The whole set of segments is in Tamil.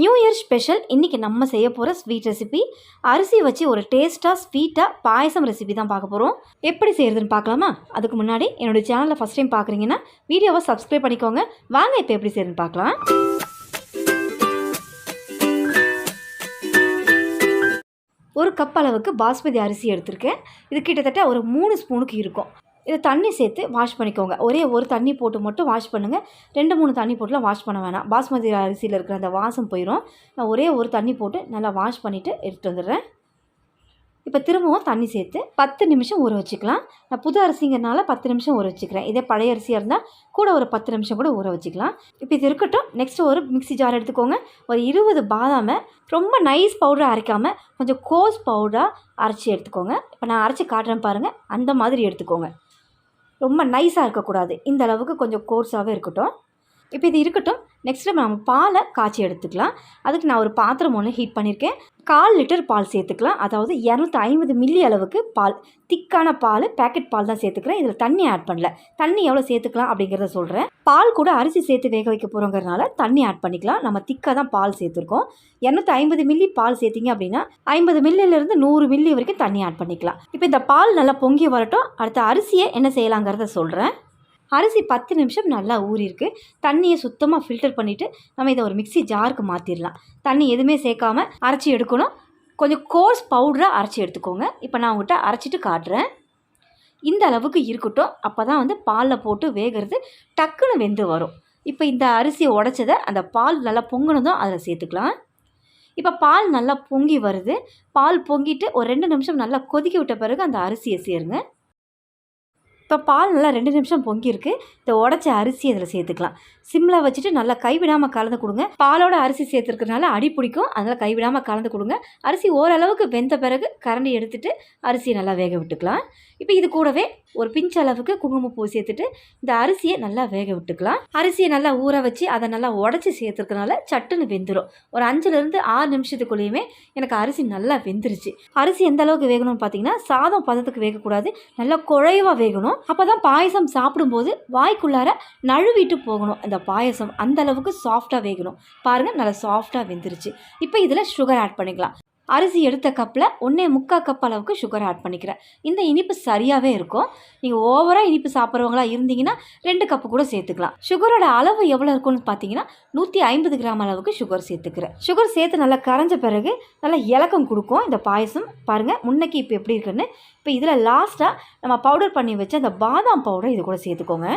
நியூ இயர் ஸ்பெஷல் இன்றைக்கி நம்ம செய்ய போகிற ஸ்வீட் ரெசிபி அரிசி வச்சு ஒரு டேஸ்ட்டாக ஸ்வீட்டாக பாயசம் ரெசிபி தான் பார்க்க போகிறோம் எப்படி செய்கிறதுன்னு பார்க்கலாமா? அதுக்கு முன்னாடி என்னோடய சேனலை ஃபஸ்ட் டைம் பார்க்குறீங்கன்னா வீடியோவை சப்ஸ்கிரைப் பண்ணிக்கோங்க. வாங்க இப்போ எப்படி செய்யறதுன்னு பார்க்கலாம். ஒரு கப் அளவுக்கு பாஸ்மதி அரிசி எடுத்திருக்கேன். இது கிட்டத்தட்ட ஒரு மூணு ஸ்பூனுக்கு இருக்கும். இதை தண்ணி சேர்த்து வாஷ் பண்ணிக்கோங்க. ஒரே ஒரு தண்ணி போட்டு மட்டும் வாஷ் பண்ணுங்கள் ரெண்டு மூணு தண்ணி போட்டுலாம் வாஷ் பண்ண வேணாம். பாஸ்மதி அரிசியில் இருக்கிற அந்த வாசம் போயிடும் நான் ஒரே ஒரு தண்ணி போட்டு நல்லா வாஷ் பண்ணிவிட்டு எடுத்துகிட்டு வந்துடுறேன். இப்போ திரும்பவும் தண்ணி சேர்த்து பத்து நிமிஷம் ஊற வச்சுக்கலாம். நான் புது அரிசிங்கிறனால பத்து நிமிஷம் ஊற வச்சுக்கிறேன். இதே பழைய அரிசியாக இருந்தால் கூட ஒரு பத்து நிமிஷம் கூட ஊற வச்சுக்கலாம். இப்போ இது இருக்கட்டும். நெக்ஸ்ட் ஒரு மிக்ஸி ஜார் எடுத்துக்கோங்க. ஒரு இருபது பாதாமை ரொம்ப நைஸ் பவுடராக அரைக்காமல் கொஞ்சம் கோஸ் பவுடராக அரைச்சி எடுத்துக்கோங்க. இப்போ நான் அரைச்சி காட்டுறேன் பாருங்கள் அந்த மாதிரி எடுத்துக்கோங்க. ரொம்ப நைஸாக இருக்கக்கூடாது. இந்த அளவுக்கு கொஞ்சம் கோர்ஸாகவே இருக்கட்டும். இப்போ இது இருக்கட்டும். நெக்ஸ்ட்டு நம்ம பாலை காய்ச்சி எடுத்துக்கலாம். அதுக்கு நான் ஒரு பாத்திரம் ஒன்று ஹீட் பண்ணியிருக்கேன் கால் லிட்டர் பால் சேர்த்துக்கலாம். அதாவது இரநூத்தி ஐம்பது மில்லி அளவுக்கு பால். திக்கான பால் பேக்கெட் பால் தான் சேர்த்துக்கிறேன். இதில் தண்ணி ஆட் பண்ணல. தண்ணி எவ்வளோ சேர்த்துக்கலாம் அப்படிங்கிறத சொல்கிறேன் பால் கூட அரிசி சேர்த்து வேக வைக்க போகிறோங்கிறனால தண்ணி ஆட் பண்ணிக்கலாம். நம்ம திக்காக தான் பால் சேர்த்துருக்கோம். இரநூத்தி ஐம்பது மில்லி பால் சேர்த்திங்க அப்படின்னா ஐம்பது மில்லிலேருந்து நூறு மில்லி வரைக்கும் தண்ணி ஆட் பண்ணிக்கலாம். இப்போ இந்த பால் நல்லா பொங்கி வரட்டும். அடுத்த அரிசியை என்ன செய்யலாங்கிறத சொல்கிறேன் அரிசி பத்து நிமிஷம் நல்லா ஊறியிருக்கு. தண்ணியை சுத்தமாக ஃபில்டர் பண்ணிவிட்டு நம்ம இதை ஒரு மிக்ஸி ஜாருக்கு மாற்றிடலாம் தண்ணி எதுவுமே சேர்க்காம அரைச்சி எடுக்கணும். கொஞ்சம் கோர்ஸ் பவுடராக அரைச்சி எடுத்துக்கோங்க. இப்போ நான் உங்கள்கிட்ட அரைச்சிட்டு காட்டுறேன். இந்த அளவுக்கு இருக்கட்டும். அப்போ தான் வந்து பாலில் போட்டு வேகிறது டக்குன்னு வெந்து வரும். இப்போ இந்த அரிசியை உடச்சதை அந்த பால் நல்லா பொங்கினதும் அதில் சேர்த்துக்கலாம். இப்போ பால் நல்லா பொங்கி வருது. பால் பொங்கிட்டு ஒரு ரெண்டு நிமிஷம் நல்லா கொதிக்க விட்ட பிறகு அந்த அரிசியை சேருங்க. இப்போ பால் நல்லா ரெண்டு நிமிஷம் பொங்கியிருக்கு. இந்த உடச்ச அரிசி அதில் சேர்த்துக்கலாம். சிம்மில் வச்சுட்டு நல்லா கைவிடாமல் கலந்து கொடுங்க. பாலோட அரிசி சேர்த்துருக்கறனால அடி பிடிக்கும். அதனால் கைவிடாமல் கலந்து கொடுங்க. அரிசி ஓரளவுக்கு வெந்த பிறகு கரண்டி எடுத்துகிட்டு அரிசியை நல்லா வேக விட்டுக்கலாம். இப்போ இது கூடவே ஒரு பிஞ்ச் அளவுக்கு குங்குமப்பூ சேர்த்துட்டு இந்த அரிசியை நல்லா வேக விட்டுக்கலாம். அரிசியை நல்லா ஊற வச்சு அதை நல்லா உடச்சி சேர்த்துருக்கனால சட்டுன்னு வெந்துடும் ஒரு அஞ்சுலேருந்து ஆறு நிமிஷத்துக்குள்ளேயுமே எனக்கு அரிசி நல்லா வெந்துருச்சு. அரிசி எந்த அளவுக்கு வேகணும்னு பார்த்தீங்கன்னா சாதம் பதத்துக்கு வேகக்கூடாது. நல்லா குழைவாக வேகணும். அப்போ தான் பாயசம் சாப்பிடும்போது வாய்க்குள்ளார நழுவிட்டு போகணும். அந்த பாயசம் அந்த அளவுக்கு சாஃப்டாக வேகணும். பாருங்கள் நல்லா சாஃப்டாக வெந்துருச்சு. இப்போ இதில் சுகர் ஆட் பண்ணிக்கலாம். அரிசி எடுத்த கப்பில் ஒன்றே முக்கால் கப் அளவுக்கு சுகர் ஆட் பண்ணிக்கிறேன். இந்த இனிப்பு சரியாகவே இருக்கும். நீங்கள் ஓவராக இனிப்பு சாப்பிட்றவங்களா இருந்தீங்கன்னா ரெண்டு கப்பு கூட சேர்த்துக்கலாம். சுகரோட அளவு எவ்வளோ இருக்கும்னு பார்த்தீங்கன்னா நூற்றி ஐம்பது கிராம் அளவுக்கு சுகர் சேர்த்துக்கிறேன். சுகர் சேர்த்து நல்லா கரைஞ்ச பிறகு நல்லா இலக்கம் கொடுக்கும். இந்த பாயசம் பாருங்கள் முன்னைக்கு இப்போ எப்படி இருக்குன்னு. இப்போ இதில் லாஸ்ட்டாக நம்ம பவுடர் பண்ணி வச்ச அந்த பாதாம் பவுடர் இது கூட சேர்த்துக்கோங்க.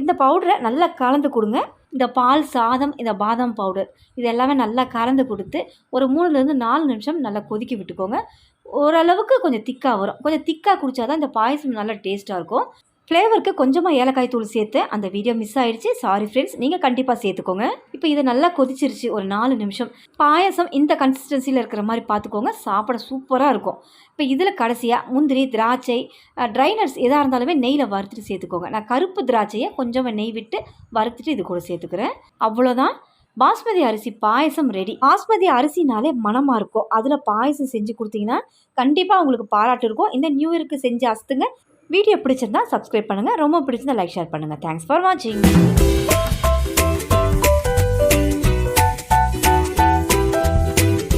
இந்த பவுடரை நல்லா கலந்து கொடுங்க. இந்த பால் சாதம் இந்த பாதாம் பவுடர் இது எல்லாமே நல்லா கலந்து கொடுத்து ஒரு மூணுலேருந்து நாலு நிமிஷம் நல்லா கொதிக்க விட்டுக்கோங்க. ஓரளவுக்கு கொஞ்சம் திக்காக வரும். கொஞ்சம் திக்காக குடித்தா தான் இந்த பாயசம் நல்லா டேஸ்ட்டாக இருக்கும். ஃப்ளேவருக்கு கொஞ்சமாக ஏலக்காய் தூள் சேர்த்து அந்த வீடியோ மிஸ் ஆயிடுச்சு. சாரி ஃப்ரெண்ட்ஸ் நீங்கள் கண்டிப்பாக சேர்த்துக்கோங்க. இப்போ இது நல்லா கொதிச்சிருச்சு ஒரு நாலு நிமிஷம். பாயசம் இந்த கன்சிஸ்டன்சியில் இருக்கிற மாதிரி பார்த்துக்கோங்க. சாப்பிட சூப்பராக இருக்கும். இப்போ இதில் கடைசியாக முந்திரி திராட்சை ட்ரை நட்ஸ் எதாக இருந்தாலுமே நெய்யில் வறுத்துட்டு சேர்த்துக்கோங்க. நான் கருப்பு திராட்சையை கொஞ்சமாக நெய் விட்டு வறுத்துட்டு இது கூட சேர்த்துக்கிறேன். அவ்வளோதான். பாஸ்மதி அரிசி பாயசம் ரெடி பாஸ்மதி அரிசினாலே மனமாக இருக்கும். அதில் பாயசம் செஞ்சு கொடுத்தீங்கன்னா கண்டிப்பாக உங்களுக்கு பாராட்டு இருக்கும். இந்த நியூ இயருக்கு செஞ்சு அசுத்துங்க. வீடியோ பிடிச்சிருந்தா சப்ஸ்கிரைப் பண்ணுங்கள் ரொம்ப பிடிச்சிருந்தா லைக் ஷேர் பண்ணுங்கள் தேங்க்ஸ் ஃபார் வாட்சிங்